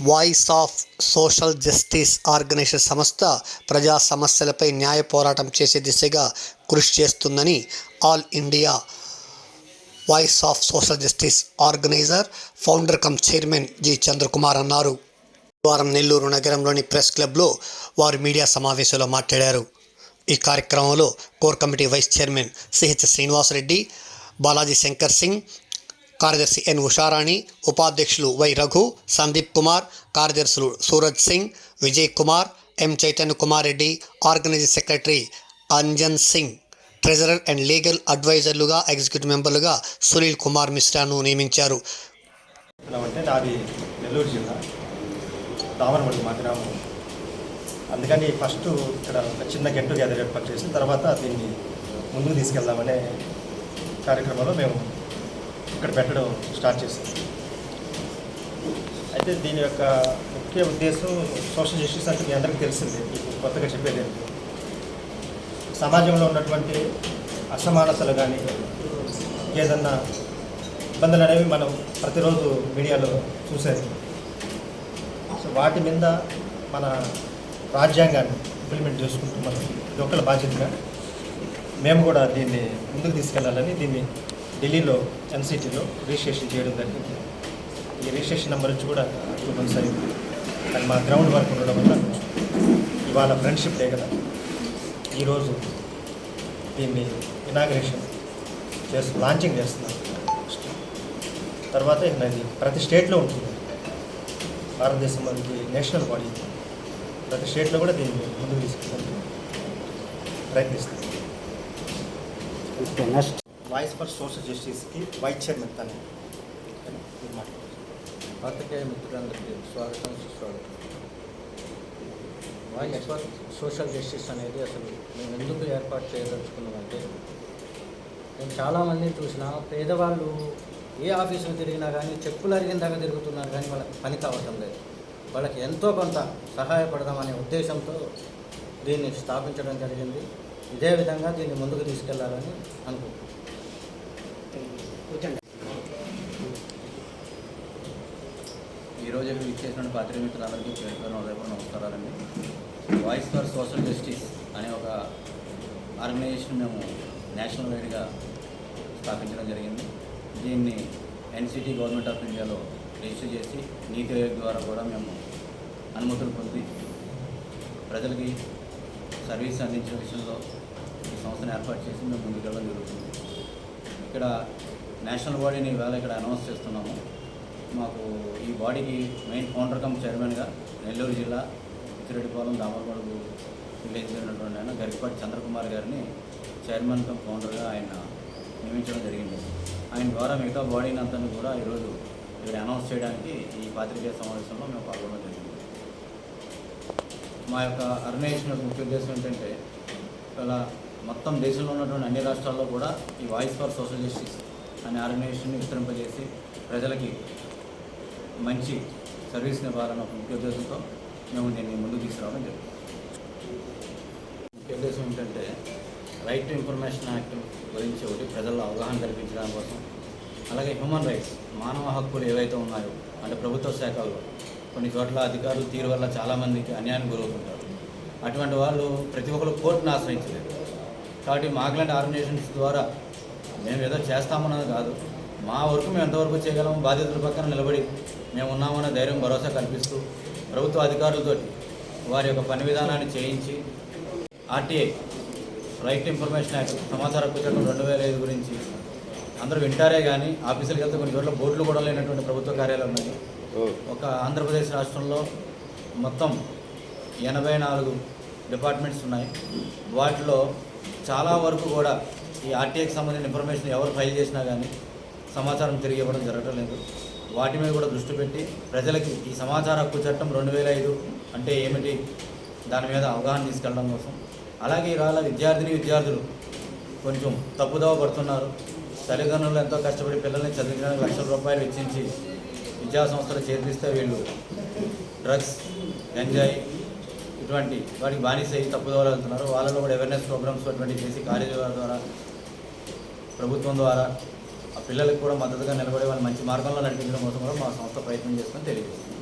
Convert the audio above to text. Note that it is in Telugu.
Voice of social justice organisation సంస్థ ప్రజా సమస్యలపై న్యాయ పోరాటం చేసే దిశగా కృషి చేస్తుందని all India voice of social justice organiser founder cum chairman G Chandrakumar అన్నారు. వారం నెల్లూరు నగరంలోని ప్రెస్ క్లబ్లో వారు మీడియా సమావేశంలో మాట్లాడారు. ఈ కార్యక్రమంలో core committee vice chairman C H Srinivasa Reddy Balaji Shankar Singh కార్యదర్శి ఎన్ ఉషారాణి ఉపాధ్యక్షులు వై రఘు సందీప్ కుమార్ కార్యదర్శులు Suraj Singh Vijay Kumar M Chaitanya Kumar Reddy organising secretary Anjan Singh treasurer and legal అడ్వైజర్లుగా executive మెంబర్లుగా సునీల్ కుమార్ మిశ్రాను నియమించారు. నాది నెల్లూరు జిల్లా. దామరమడి మా గ్రామం అందుకని ఫస్ట్ ఇక్కడ ఒక చిన్న గెట్ టుగెదర్ ఏర్పాటు చేసి తర్వాత దీన్ని ముందుకు తీసుకెళ్దామనే కార్యక్రమంలో మేము ఇక్కడ పెట్టడం స్టార్ట్ చేసింది. అయితే దీని యొక్క ముఖ్య ఉద్దేశం సోషల్ జస్టిస్ అంటే మీ అందరికీ తెలిసిందే మీకు కొత్తగా చెప్పేది సమాజంలో ఉన్నటువంటి అసమానతలు కానీ ఏదన్నా ఇబ్బందులు అనేవి మనం ప్రతిరోజు మీడియాలో చూసేది. సో వాటి మీద మన రాజ్యాంగాన్ని ఇంప్లిమెంట్ చేసుకుంటూ మనం లోకల్ బాధ్యతగా మేము కూడా దీన్ని ముందుకు తీసుకెళ్ళాలని దీన్ని ఢిల్లీలో ఎన్సిటీలో రిజిస్ట్రేషన్ చేయడం జరిగింది. ఈ రిజిస్ట్రేషన్ నెంబర్ వచ్చి కూడా టూ కానీ మా గ్రౌండ్ వర్క్ ఉండడం వల్ల ఇవాళ ఫ్రెండ్షిప్ డే కదా. ఈరోజు దీన్ని ఇనాగ్రేషన్ చేస్తూ లాంచింగ్ చేస్తున్నాం తర్వాత ఇది ప్రతి స్టేట్లో ఉంటుంది. భారతదేశం మనకి నేషనల్ బాడీ. ప్రతి స్టేట్లో కూడా దీన్ని ముందుకు తీసుకెళ్ళడానికి ప్రయత్నిస్తుంది వాయిస్ ఫర్ సోషల్ జస్టిస్కి వైస్ చైర్మన్ తను. మీరు పాత్రికేయ మిత్రులందరికీ స్వాగతం సుస్వాగతం. వాయిస్ ఫర్ సోషల్ జస్టిస్ అనేది అసలు మేము ఎందుకు ఏర్పాటు చేయదలుచుకున్నామంటే నేను చాలామందిని చూసిన పేదవాళ్ళు ఏ ఆఫీసులు తిరిగినా కానీ చెప్పులు అరిగిన దాకా తిరుగుతున్నారు కానీ వాళ్ళకి పని కావటం లేదు. వాళ్ళకి ఎంతో కొంత సహాయపడదామనే ఉద్దేశంతో దీన్ని స్థాపించడం జరిగింది. ఇదే విధంగా దీన్ని ముందుకు తీసుకెళ్ళాలని అనుకుంటున్నాను ఈరోజు ఇక్కడ మిత్రులందరికీ పేరు పేరు నమస్కారాలండి. వాయిస్ ఫర్ సోషల్ జస్టిస్ అనే ఒక ఆర్గనైజేషన్ మేము నేషనల్ వైడ్గా స్థాపించడం జరిగింది. దీన్ని ఎన్సిటీ గవర్నమెంట్ ఆఫ్ ఇండియాలో రిజిస్టర్ చేసి నీతి ఆయోగ్ ద్వారా కూడా మేము అనుమతులు పొంది ప్రజలకి సర్వీస్ అందించే విషయంలో ఈ సంస్థను ఏర్పాటు చేసి మేము ముందుకెళ్ళడం జరుగుతుంది. ఇక్కడ నేషనల్ బాడీని ఇవాళ ఇక్కడ అనౌన్స్ చేస్తున్నాము. మాకు ఈ బాడీకి మెయిన్ ఫౌండర్ కమ్ చైర్మన్గా నెల్లూరు జిల్లా ఉత్తిరెడ్డిపాలెం దామరపడుగు విలేజ్ ఉన్నటువంటి ఆయన గరికపాటి చంద్రకుమార్ గారిని చైర్మన్ కమ్ ఫౌండర్గా ఆయన నియమించడం జరిగింది. ఆయన ద్వారా మిగతా బాడీని అంతా కూడా ఈరోజు ఇక్కడ అనౌన్స్ చేయడానికి ఈ పాత్రికేయ సమావేశంలో మేము పాల్గొనడం జరిగింది. మా యొక్క ఆర్గనైజేషన్ యొక్క ముఖ్య ఉద్దేశం ఏంటంటే ఇలా మొత్తం దేశంలో ఉన్నటువంటి అన్ని రాష్ట్రాల్లో కూడా ఈ వాయిస్ ఫర్ సోషల్ జస్టిస్ అనే ఆర్గనైజేషన్ని విస్తరింపజేసి ప్రజలకి మంచి సర్వీస్ని ఇవ్వాలన్న ఒక ముఖ్య ఉద్దేశంతో మేము దీన్ని ముందుకు తీసుకురావడం జరిగింది. ముఖ్య ఉద్దేశం ఏంటంటే రైట్ టు ఇన్ఫర్మేషన్ యాక్ట్ గురించి ఒకటి ప్రజల్లో అవగాహన కల్పించడం కోసం అలాగే హ్యూమన్ రైట్స్ మానవ హక్కులు ఏవైతే ఉన్నాయో అంటే ప్రభుత్వ శాఖల్లో కొన్ని చోట్ల అధికారులు తీరు వల్ల చాలామందికి అన్యాయం గురవుతుంటారు. అటువంటి వాళ్ళు ప్రతి ఒక్కరు కోర్టును ఆశ్రయించలేదు. కాబట్టి మాకులాంటి ఆర్గనైజేషన్స్ ద్వారా మేము ఏదో చేస్తామన్నది కాదు. మా వరకు మేము ఎంతవరకు చేయగలం బాధితుల పక్కన నిలబడి మేము ఉన్నామన్న ధైర్యం భరోసా కల్పిస్తూ ప్రభుత్వ అధికారులతోటి వారి యొక్క పని విధానాన్ని చేయించి ఆర్టీఐ రైట్ ఇన్ఫర్మేషన్ యాక్ట్ సమాచార హక్కు చట్టం రెండు వేల ఐదు గురించి అందరూ వింటారే కానీ ఆఫీసులకు వెళ్తే కొన్ని చోట్ల బోర్డులు కూడా లేనటువంటి ప్రభుత్వ కార్యాలయాలు ఉన్నాయి ఒక ఆంధ్రప్రదేశ్ రాష్ట్రంలో మొత్తం ఎనభై నాలుగు డిపార్ట్మెంట్స్ ఉన్నాయి. వాటిలో చాలా వరకు కూడా ఈ ఆర్టీఐకి సంబంధించిన ఇన్ఫర్మేషన్ ఎవరు ఫైల్ చేసినా కానీ సమాచారం తిరిగి ఇవ్వడం జరగడం లేదు. వాటి మీద కూడా దృష్టి పెట్టి ప్రజలకి ఈ సమాచార హక్కు చట్టం రెండు వేల ఐదు అంటే ఏమిటి దాని మీద అవగాహన తీసుకెళ్ళడం కోసం. అలాగే ఇవాళ విద్యార్థిని విద్యార్థులు కొంచెం తప్పుదోవ పడుతున్నారు. తల్లిదండ్రులు ఎంతో కష్టపడి పిల్లల్ని చదివించడానికి లక్షల రూపాయలు వెచ్చించి విద్యా సంస్థలు చేర్పిస్తే వీళ్ళు డ్రగ్స్ గంజాయి ఇటువంటి వాటికి బానిస అయ్యి తప్పుదోవలు వెళ్తున్నారు. వాళ్ళలో కూడా అవేర్నెస్ ప్రోగ్రామ్స్ అటువంటి చేసి కాలేజీల ద్వారా ప్రభుత్వం ద్వారా ఆ పిల్లలకు కూడా మద్దతుగా నిలబడే వాళ్ళని మంచి మార్గంలో నడిపించడం కోసం కూడా మా సంస్థ ప్రయత్నం చేస్తుందని తెలియజేస్తుంది.